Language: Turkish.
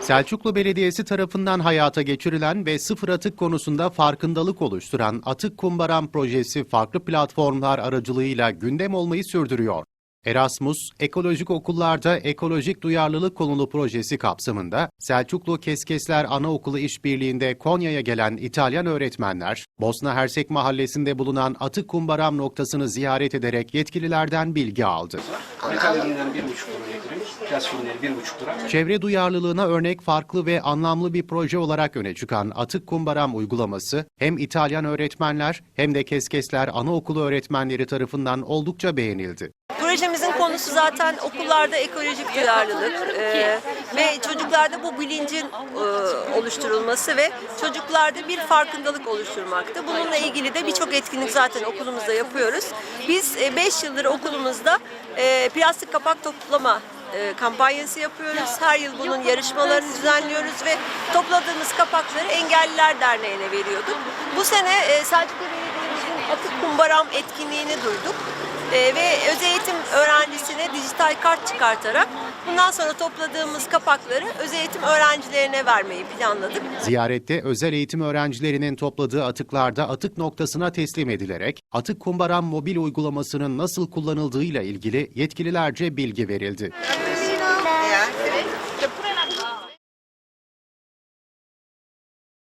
Selçuklu Belediyesi tarafından hayata geçirilen ve sıfır atık konusunda farkındalık oluşturan Atık Kumbaram projesi farklı platformlar aracılığıyla gündem olmayı sürdürüyor. Erasmus, ekolojik okullarda ekolojik duyarlılık konulu projesi kapsamında Selçuklu Keskesler Anaokulu işbirliğinde Konya'ya gelen İtalyan öğretmenler, Bosna Hersek mahallesinde bulunan atık kumbaram noktasını ziyaret ederek yetkililerden bilgi aldı. Metalerinden bir buçuk Plastikleri bir buçuk lira. Çevre duyarlılığına örnek farklı ve anlamlı bir proje olarak öne çıkan Atık Kumbaram uygulaması hem İtalyan öğretmenler hem de Keskesler Anaokulu öğretmenleri tarafından oldukça beğenildi. Projemizin konusu zaten okullarda ekolojik duyarlılık e, ve çocuklarda bu bilincin e, oluşturulması ve çocuklarda bir farkındalık oluşturmaktı. Bununla ilgili de birçok etkinlik zaten okulumuzda yapıyoruz. Biz 5 yıldır okulumuzda e, plastik kapak toplama e, kampanyası yapıyoruz. Her yıl bunun yarışmalarını düzenliyoruz ve topladığımız kapakları Engelliler Derneği'ne veriyorduk. Bu sene e, Selçuklu Belediye'mizin Atık Kumbaram etkinliğini duyduk. Ee, ve özel eğitim öğrencisine dijital kart çıkartarak bundan sonra topladığımız kapakları özel eğitim öğrencilerine vermeyi planladık. Ziyarette özel eğitim öğrencilerinin topladığı atıklarda atık noktasına teslim edilerek Atık Kumbaram mobil uygulamasının nasıl kullanıldığıyla ilgili yetkililerce bilgi verildi.